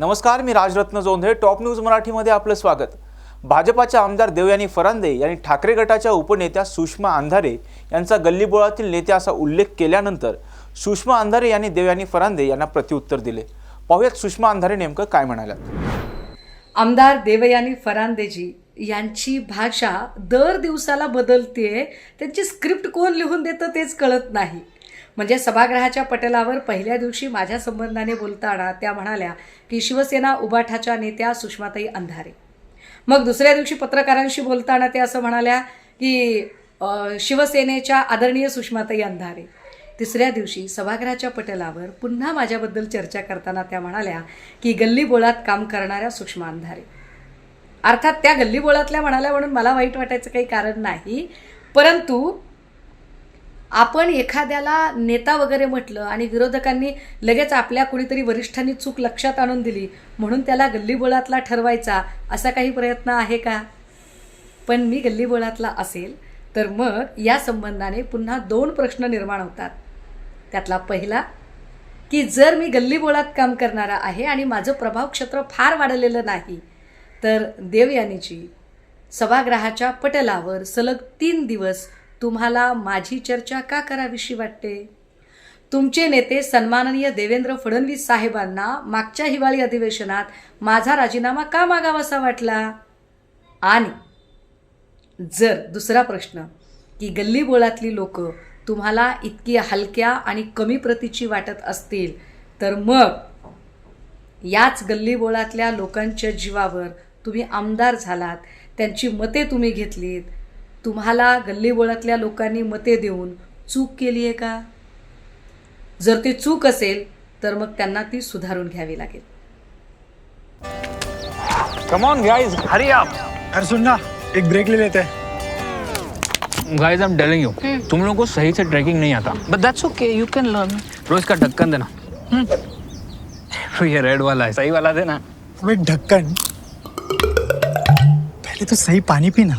नमस्कार मी Rajratna Jondhale. Top news मराठीमध्ये आपलं स्वागत. भाजपाचे आमदार देवयानी फरांदे यांनी ठाकरे गटाच्या उपनेत्या सुषमा अंधारे यांचा गल्लीबोळातील नेते असा उल्लेख केल्यानंतर सुषमा अंधारे यांनी देवयानी फरांदे यांना प्रत्युत्तर दिले. पाहुयात सुषमा अंधारे नेमकं काय म्हणाल्या आमदार देवयानी फरांदेजी यांची भाषा दर दिवसाला बदलते त्यांची स्क्रिप्ट कोण लिहून देतं तेच कळत नाही. म्हणजे सभागृहाच्या पटलावर पहिल्या दिवशी माझ्या संबंधाने बोलताना त्या म्हणाल्या की शिवसेना उबाठाच्या नेत्या सुषमाताई अंधारे. मग दुसऱ्या दिवशी पत्रकारांशी बोलताना त्या असं म्हणाल्या की शिवसेनेच्या आदरणीय सुषमाताई अंधारे. तिसऱ्या दिवशी सभागृहाच्या पटलावर पुन्हा माझ्याबद्दल चर्चा करताना त्या म्हणाल्या की गल्लीबोळात काम करणाऱ्या सुषमा अंधारे. अर्थात त्या गल्लीबोळातल्या म्हणाल्या म्हणून मला वाईट वाटायचं काही कारण नाही परंतु आपण एखाद्याला नेता वगैरे म्हटलं आणि विरोधकांनी लगेच आपल्या कुणीतरी वरिष्ठांनी चूक लक्षात आणून दिली म्हणून त्याला गल्लीबोळातला ठरवायचा असा काही प्रयत्न आहे का? पण मी गल्लीबोळातला असेल तर मग या संबंधाने पुन्हा दोन प्रश्न निर्माण होतात. त्यातला पहिला की जर मी गल्लीबोळात काम करणारा आहे आणि माझं प्रभाव क्षेत्र फार वाढलेलं नाही तर देवयानीची सभागृहाच्या पटलावर सलग तीन दिवस तुम्हाला माझी चर्चा का करावीशी वाटते? तुमचे नेते सन्माननीय देवेंद्र फडणवीस साहेबांना मागच्या हिवाळी अधिवेशनात माझा राजीनामा का मागावासा वाटला? आणि जर दुसरा प्रश्न की गल्लीबोळातली लोक तुम्हाला इतकी हलक्या आणि कमी प्रतीची वाटत असतील तर मग याच गल्लीबोळातल्या लोकांच्या जीवावर तुम्ही आमदार झालात त्यांची मते तुम्ही घेतलीत. तुम्हाला गल्लीबोळातल्या लोकांनी मते देऊन चूक केली आहे का? जर ती चूक असेल तर मग त्यांना ती सुधारून घ्यावी लागेल. कम ऑन गाइस हरी आप अरे सुन ना एक ब्रेक ले लेते. हैं guys I am telling you तुम लोगों को सही से ट्रैकिंग नहीं आता. But that's okay you can learn रोज का ढक्कन देना. तो ये रेड वाला है सही वाला देना. ढक्कन पहले तो सही पानी पीना.